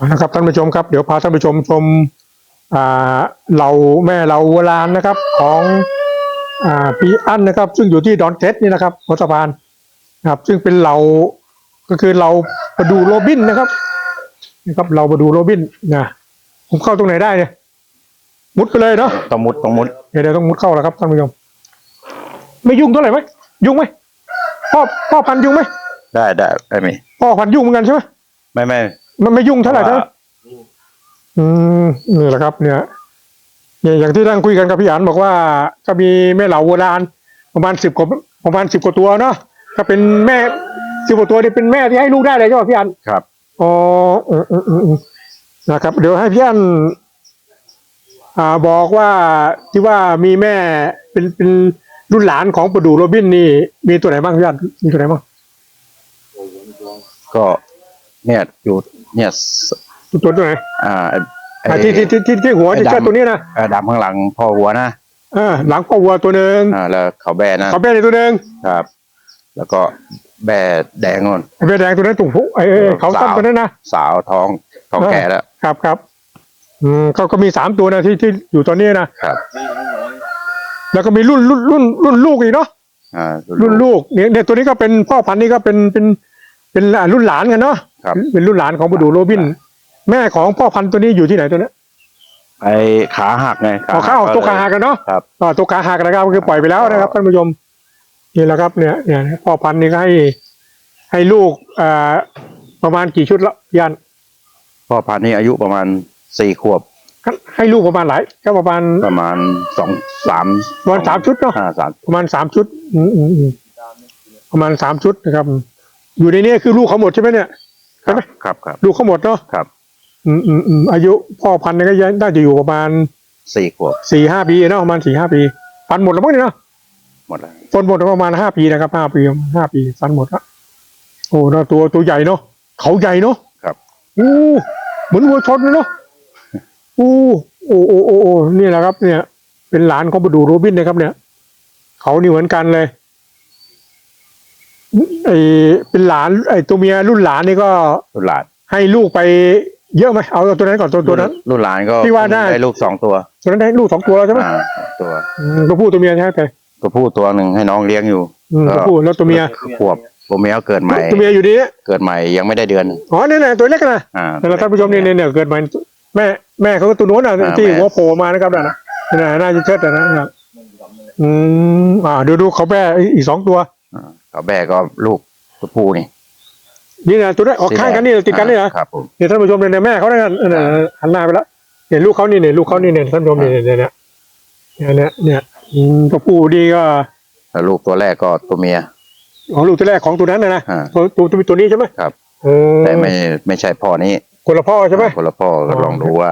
นะครับท่านผู้ชมครับเดี๋ยวพาท่านผู้ชมชมอ่าเหล่าแม่เหล่าโบราณนะครับของอ่าปีอันนะครับ ซึ่งอยู่ที่ดอนเทสนี่นะครับหัวสะพานนะครับ ซึ่งเป็นเหล่าก็คือเราประดูโรบินนะครับนะครับเราประดูโรบินนะผมเข้าตรงไหนได้เนี่ยมุดไปเลยเนาะต้องมุดต้องมุดเดี๋ยวเดี๋ยวต้องมุดเข้าแล้วครับท่านผู้ชมไม่ยุ่งเท่าไหร่ไหมยุ่งไหมพ่อพ่อพันธุ์ยุ่งไหมได้ได้ได้ไหมพ่อพันธุ์ยุ่งเหมือนกันใช่ไหมไม่ไม่ มันไม่ยุ่งเท่าไหร่พะใช่ไหมว่อืมนี่แหละครับ เนี่ยเนี่ยอย่างที่นั่งคุยกันกับพี่อันบอกว่า ก็มีแม่เหล่าโบราณประมาณสิบกว่าประมาณสิบกว่าตัวเนาะถ้าเป็นแม่สิบกว่าตัวนี่เป็นแม่ที่ให้ลูกได้เลยใช่ไหมพี่อันครับอ๋ออืมอืมอืมอืมนะครับ เดี๋ยวให้พี่อันอ่าบอกว่าที่ว่ามีแม่เป็นเป็นรุ่นหลานของประดูโรบินนี่ มีตัวไหนบ้างพี่อันมีตัวไหนบ้างก็ เนี่ยอยู่เนี่ยสตัวตัวไหนอ่าไอ้อ่าที่ที่ที่ที่ที่หัวไอ้ที่ดำเชือกตัวนี้นะเอ่อดำข้างหลังพ่อหัวนะเออหลังพ่อวัวตัวหนึ่งอ่าแล้วเขาแบนะเขาแบในตัวหนึ่งครับ แล้วก็แบแดงนน ไอ้แบแดงตัวนั้นตุ่มไอ้ไอ้ไอ้เขาตั้งตัวนั้นนะ สาวท้องท้องแก่แล้ว ครับครับอืมเขาก็มีสามตัวนะที่ที่อยู่ตอนนี้นะครับ แล้วก็มีรุ่นรุ่นรุ่นรุ่นลูกอีกเนาะอ่ารุ่นลูกเนี่ยเนี่ยตัวนี้ก็เป็นพ่อพันธุ์นี่ก็เป็นเป็นเป็นรุ่นหลานกันเนาะ ครับ เป็นรุ่นหลานของประดูโรบิน แม่ของพ่อพันธุ์ตัวนี้อยู่ที่ไหนตัวเนี้ยไอ้ขาหักไงเอาเข้าตัวขาหักกันเนาะครับอ่าตัวขาหักนะครับก็คือปล่อยไปแล้วนะครับท่านผู้ชมนี่แหละครับเนี่ยเนี่ยพ่อพันธุ์นี่ก็ให้ให้ลูกอ่าประมาณกี่ชุดละพี่ยันพ่อพันธุ์นี่อายุประมาณสี่ขวบให้ลูกประมาณหลายก็ประมาณประมาณสองสามประมาณสามชุดเนาะอ่าสามประมาณสามชุดอืมอืมอืมประมาณสามชุดนะครับ อยู่ในนี้คือลูกเขาหมดใช่ไหมเนี่ย ครัใช่ไหมบครับครับลูกเขาหมดเนาะครับอืมอืมอืมอายุพ่อพันธุ์เนี่ยก็ยังน่าจะอยู่ประมาณสี่ขวบสี่ห้าปีเนาะประมาณสี่ห้าปีฟันหมดแล้วมั้งเนี่ยเนาะหมดแล้วฟันหมดประมาณห้าปีนะครับห้าปีห้าปีฟันหมดละโอ้เนาะตัวตัวใหญ่เนาะเขาใหญ่เนาะ ครับ อู้เหมือนวัวชนเลยเนาะอู้โอ้โอ้โอ้โอ้นี่แหละครับ เนี่ย เป็นหลานของประดูโรบินนะครับ เนี่ย เขานี่เหมือนกันเลย ไอเป็นหลานไอตัวเมียรุ่นหลานนี่ก็รุ่นหลานให้ลูกไปเยอะไหมเอาตัวนั้นก่อนตัวตัวนั้น รุ่นหลานก็ที่ว่าได้ได้ลูกสองตัวตัวนั้นได้ลูกสองตัวแล้วใช่ไหมอ่าสองตัวอืมตัวผู้ตัวเมียใช่ไหมแต่ตัวผู้ตัวหนึ่งให้น้องเลี้ยงอยู่อืมตัวผู้แล้วตัวเมียขวบตัวเมียเกิดใหม่ตัวเมียอยู่ดีเนี่ยเกิดใหม่ยังไม่ได้เดือนอ๋อเนี่ยนะตัวเล็กนะอ่าแต่ละท่านผู้ชมเนี่ยเนี่ยเนี่ยเกิดมาแม่แม่เขาก็ตัวโน้นอะอ่าที่แม่หัวโผล่มานะครับนั่นนะนั่นนะน่าจะเชิดนะนะครับอืมอ่าดูดูเขาแม่อีกสองตัวอ่า เขาแบกก็ลูกตัวผู้นี่นี่นะตัวนี้นออกข้างกันนี่ติดกันนี่นะครับ ผมเนี่ยท่านผู้ชมเนี่ยเนี่ยแม่เขาเนี่ยเนี่ยเนี่ยหันหน้าไปแล้วเนี่ยลูกเขานี่เนี่ยลูกเขานี่เนี่ยท่านผู้ชมเนี่ยเนี่ยเนี่ยเนี่ยเนี่ยเนี่ยอืมตัวผู้ดีก็แล้วลูกตัวแรกก็ตัวเมียของลูกตัวแรกของตัวนั้นนะนะอ่าตัวตัวตัวตัวนี้ใช่ไหมครับเออแต่ไม่ไม่ใช่พ่อนี้คนละพ่อใช่ไหมคนละพ่อก็อ๋อลองดูว่า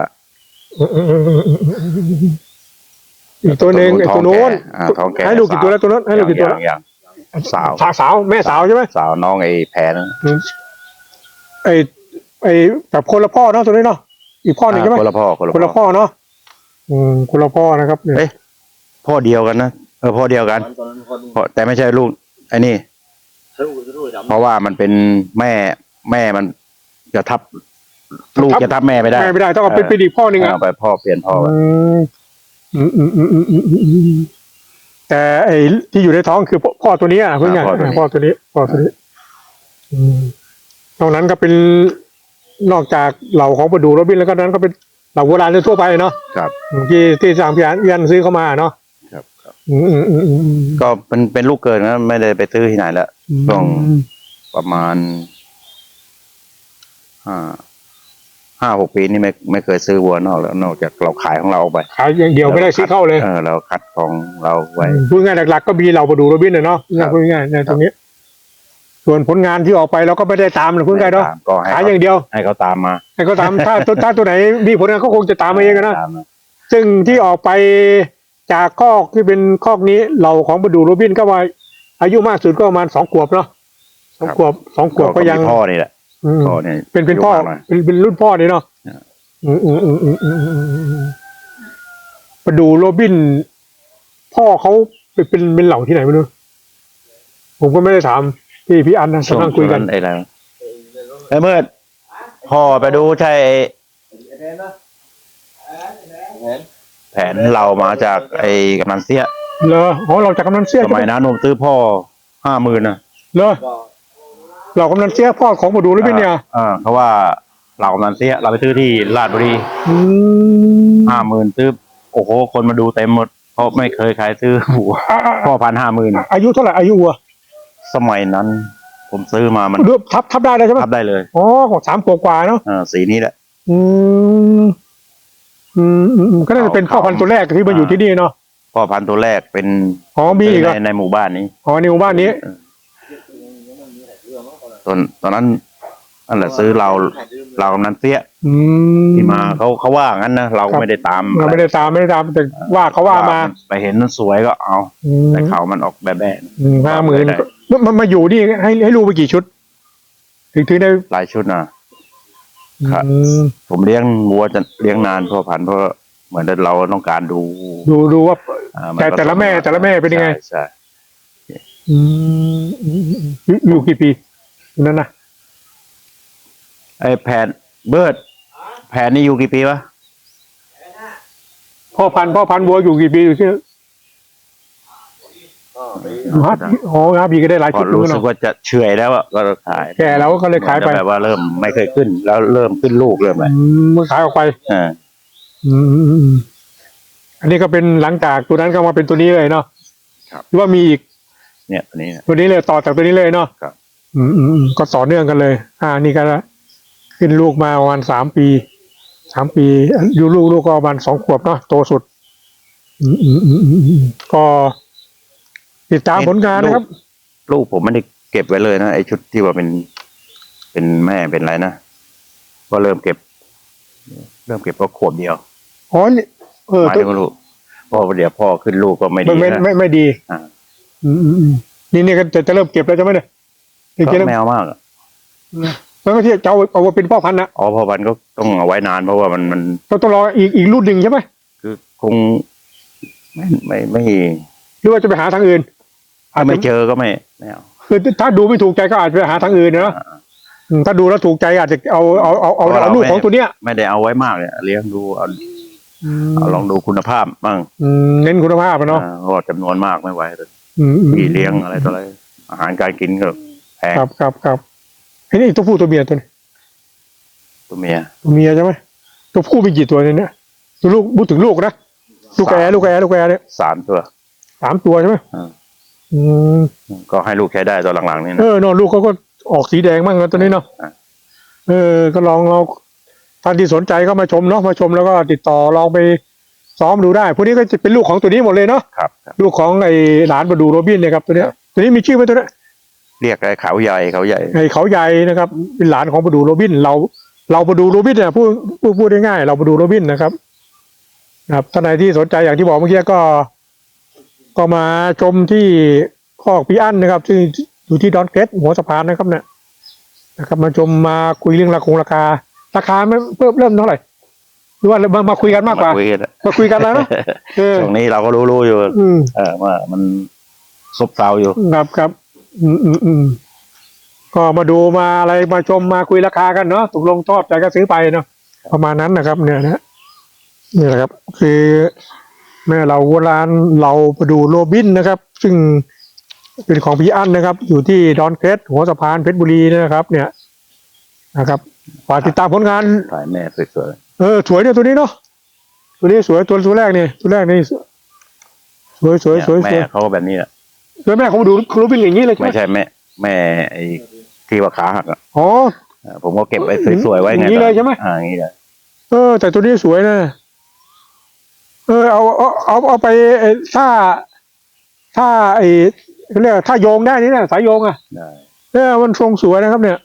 อีกตัวหนึ่งไอ้ตัวโน้นอ่าท้องแก่ให้ลูกกี่ตัวแล้วตัวนั้นให้ลูกกี่ตัวอแล้วย่างอย่าง สาวสาวสาวแม่สาวใช่ไหมสาวน้องไอ้แพรนะไอ้ไอ้แบบคนละพ่อเนาะตัวนี้เนาะอีกพ่อหนึ่งใช่ไหมคนละพ่อคนละคนละพ่อเนาะอืมคนละพ่อนะครับเนี่ยเอ๊ะพ่อเดียวกันนะเออพ่อเดียวกันเพราะแต่ไม่ใช่ลูกไอ้นี่เพราะว่ามันเป็นแม่แม่มันจะทับ ลูกจะทับแม่ไม่ได้แม่ไม่ได้ต้องเอาเป็นเออเป็นอีกพ่อหนึ่งอะเอาไปพ่อเปลี่ยนพ่อไปอืมอืมอืมอืมอืมอืมอืม แต่ไอ้ที่อยู่ในท้องคือพ่อพ่อตัวนี้อะเพื่อนไงพ่อตัวนี้พ่อตัวนี้ อืมนอกนั้นก็เป็นนอกจากเหล่าของประดูโรบินแล้วก็นั้นก็เป็นเหล่าโบราณทั่วไปเนาะครับ ที่ที่สามพี่อันพี่อันซื้อเข้ามาเนาะครับครับอืมอืมอืมอืมอืมก็เป็นเป็นลูกเกิดนะไม่ได้ไปซื้อที่ไหนแล้วต้อง ประมาณห้า ห้าหกปีนี่ไม่ไม่เคยซื้อวัวนอกแล้วนอกจากเราขายของเราออกไปขายอย่างเดียวไม่ได้ซื้อเข้าเลยเออเราคัดของเราไว้พูดง่ายๆหลักๆก็มีเหล่าประดูโรบินนะเนาะครับพูดง่ายๆในตรงนี้ ส่วนผลงานที่ออกไปเราก็ไม่ได้ตามนะพูดง่ายๆเนาะก็ให้ขายอเขาย่างเดียว ให้เขาตามมา ให้เขาตามถ้าถ้าถ้าตัวไหนมีผลงานเขาคงจะตามมาเองอะนะตามมาซึ่งที่ออกไปจากคอกที่เป็นคอกนี้เหล่าของประดูโรบินก็ว่าอายุมากสุดก็ประมาณสองขวบเนาะสองขวบสองขวบก็ยังมีพ่อนี่แหละอืม พ่เนี่ยเป็นเป็นพ่อเป็นเป็นรุ่นพ่อเนี่ยเนาะอืมอืมอืมอืมอืมมาดูโรบิน พ่อเขาเป็นเป็นเป็นเหล่าที่ไหนไม่รู้ผมก็ไม่ได้ถามพี่พี่อันนะนั่งคุยกันไอ้แล้ไอ้เมื่อพ่อไปดูใช่แผนเรามาจากไอ้กำนันเสี้ยเหรอโหเราจากกำนันเสี้ยสมัยนั้นผมซื้อพ่อห้าหมื่นนะเหรอ เรากำนันเสียพ่อของมาดูหรือเป็นเนี่ยอ่าเพราะว่าเรากำนันเสียเราไปซื้อที่ลาดบุรีอืมห้าหมื่นซื้อโอ้โหคนมาดูเต็มหมดเพราะไม่เคยขายซื้อหัวอะอะพ่อพันห้าหมื่นอายุเท่าไหร่อายุวัวสมัยนั้น ผมซื้อมามันดูทับทับได้เลยใช่ไหมทับได้เลยอ๋อของสามขวบกว่าเนาะอ่าสีนี้แหละ อืมอืมอืมอืมก็น่าจะเป็นพ่อพันธุ์ตัวแรกที่มาอยู่ที่นี่เนาะพ่อพันธุ์ตัวแรกเป็นอ๋อมีอีกเหรอในในหมู่บ้านนี้อ๋อในหมู่บ้านนี้ ตอนตอนนั้นนั่นแหละซื้อเราเรากำนันเสียอืมที่มาเขาเขาว่างั้นนะเราครับไม่ได้ตามเราไม่ได้ตามไม่ได้ตามแต่ว่าเขาว่ามาไปเห็นมันสวยก็เอาอืมแต่เขามันออกแบบแบบอืมห้าหมื่นได้มันมันมาอยู่นี่ให้ให้ลูกไปกี่ชุด ถึงถึงได้หลายชุดนะครับอืมผมเลี้ยงวัวจะเลี้ยงนานพ่อพันธุ์เพราะเหมือนเราต้องการดู ดูดูว่าอ่ามันแต่แต่ละแม่แต่ละแม่เป็นยังไงใช่ใช่อืมอืมอืมอยู่อยู่กี่ปีอยู่ นั่นนะไอ้แผนเบิร์ดแผนนี่อยู่กี่ปีวะพ่อพันธุ์พ่อพันธุ์วัวอยู่กี่ปีอยู่ที่อยู่ห้าปีอ๋อห้าปีก็ได้หลายพอชุดรู้เลยสึกเนาะว่าจะเฉอยแล้วอะก็ขายแก่แล้วก็เลยขายไปมันจะแบบว่าเริ่มไม่เคยขึ้น แล้วเริ่มขึ้นลูกเริ่มอะไรอืมมันขายออกไป อ่าอืมอืมอืมอันนี้ก็เป็นหลังจากตัวนั้นก็มาเป็นตัวนี้เลยเนาะหรือว่ามีอีกเนี่ยตัวนี้เนี่ยตัวนี้เลยต่อจากตัวนี้เลยเนาะครับ อืมอืมอืมก็ต่อเนื่องกันเลย อ่า นี่ก็ขึ้นลูกมาประมาณสามปีสามปีอยู่ลูกลูกก็ประมาณสองขวบเนาะโตสุด อืมอืมอืมอืมอืมก็ติดตามผลงานนะครับ ลูกผมไม่ได้เก็บไว้เลยนะไอ้ชุดที่ว่าเป็น เป็นแม่เป็นอะไรนะก็เริ่มเก็บ เริ่มเก็บก็ขวบเดียวอ๋อนี่เออหมายตัวถึงลูกเพราะว่าเดี๋ยวพ่อขึ้นลูกก็ไม่ไม่ดีไม่นะไม่ไม่ดี อ่าอืมอืมอืมนี่นี่ก็จะจะเริ่มเก็บแล้วใช่ไหมเนี่ย จริงก็ๆแล้วแมวมากอะแล้วก็ที่จะเอาเอามาเป็นพ่อพันธุ์นะอ๋อพ่อพันธุ์ก็ต้องเอาไว้นานเพราะว่ามันมันเราต้องรออีกอีกรุ่นหนึ่งใช่ไหมคือคงไม่ไม่ไม่หรือว่าจะไปหาทางอื่นถ้าไม่เจอก็ไม่ไม่เอาคือถ้าดูไม่ถูกใจก็อาจจะไปหาทางอื่นนะอ่าอืมถ้าดูแล้วถูกใจอาจจะเอาเอาเอาเอาเพราะเราเอาลูกไม่ของตัวเนี้ย ไม่ได้เอาไว้มากเลยเลี้ยงดูเอาอืมเอาลองดูคุณภาพบ้างอืมเน้นคุณภาพอะเนาะอ่าเพราะว่าจำนวนมากไม่ไหวอืมอืมพี่เลี้ยงอะไรต่ออะไรอาหารการกินก็แพงครับครับครับไอ้นี่ตัวผู้ตัวเมียตัวนี้ตัวเมียตัวเมียใช่ไหมตัวผู้มีกี่ตัวเนี่ยเนี่ยตัวลูกพูดถึงลูกนะลูกแอร์ลูกแอร์ลูกแอร์เนี่ยสามตัวสามตัวใช่ไหมอ่าอืมก็ให้ลูกใช้ได้ตัวหลังๆนี่เอนะอเนอะลูกเขาก็ออกสีแดงบ้างนะตัวนี้เนาะอ่าเออ ก็ลองเอาท่านที่สนใจก็มาชมเนาะมาชมแล้วก็ติดต่อลองไปซ้อมดูได้พวกนี้ก็จะเป็นลูกของตัวนี้หมดเลยเนาะครับครับลูกของไอ้หลานประดูโรบินเนี่ยครับตัวเนี้ยตัวนี้มีชื่อไหมตัวเนี้ย เรียกไอ้เขาใหญ่เขาใหญ่ไอ้เขาใหญ่นะครับเป็นหลานของประดูโรบิน เราเราประดูโรบินเนี่ยพูดพูดพูดง่ายๆเราประดูโรบินนะครับนะครับท่านใดที่สนใจอย่างที่บอกเมื่อกี้ก็ ก็มาชมที่คอกพี่อั้นนะครับ ซึ่งอยู่ที่ดอนเกตหัวสะพานนะครับเนี่ยนะครับ มาชมมาคุยเรื่องราคงราคา ราคาไม่เพิ่มเริ่มเท่าไหร่หรือว่ามามาคุยกันมากกว่าคุยกันมาคุยกันแล้วเนอะเออช่วงนี้เราก็รู้ๆอยู่ อืมเออว่ามันซบเซาอยู่ครับครับ อืมอืมอืมก็มาดูมาอะไรมาชมมาคุยราคากันเนาะตกลงชอบใจก็ซื้อไปเนาะประมาณนั้นนะครับ เนี่ยนะนี่แหละครับ คือแม่เราโบราณเราประดูโรบินนะครับ ซึ่งเป็นของพี่อั้นนะครับ อยู่ที่ดอนเครสหัวสะพานเพชรบุรีนะครับ เนี่ยนะครับฝากติดตามผลงานถ่ายแม่สวยเออสวยเนี่ยตัวนี้เนาะตัวนี้สวยตัวตัวแรกเนี่ยตัวแรกนี่สวยสๆวยสวยเนี่ยสวยแม่เขาก็แบบนี้แหละ สวยแม่ของประดูโรบินอย่างนี้เลยใช่ไหมไม่ใช่แม่ แม่ไอ้ที่ว่าขาหักอะอ๋อเออผมก็เก็บไว้สวยๆไว้ไงอย่างนี้เลยใช่ไหม อ่าอย่างนี้เลยเออ แต่ตัวนี้สวยนะเออเอาเอาเอาเอาไปเอ่อถ้าถ้าไอ้เขาเรียกว่าถ้าโยงได้นี่นะสายโยงอะ ได้เออมันทรงสวยนะครับ เนี่ย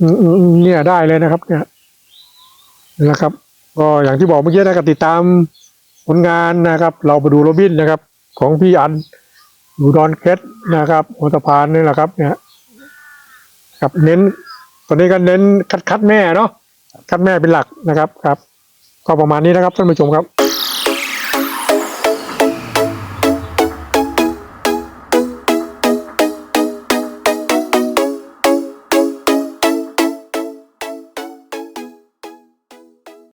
อืมอืมอืมเนี่ยได้เลยนะครับ เนี่ยนะครับ ก็อย่างที่บอกเมื่อกี้นะครับติดตามผลงานนะครับ เราไปดูโรบินนะครับ ของพี่อัน อยู่ดอนเคสนะครับหัวสะพานนี่แหละครับ เนี่ยครับเน้น ตอนนี้ก็เน้นคัดคัดแม่เนาะคัดแม่เป็นหลักนะครับครับ ก็ประมาณนี้นะครับท่านผู้ชมครับ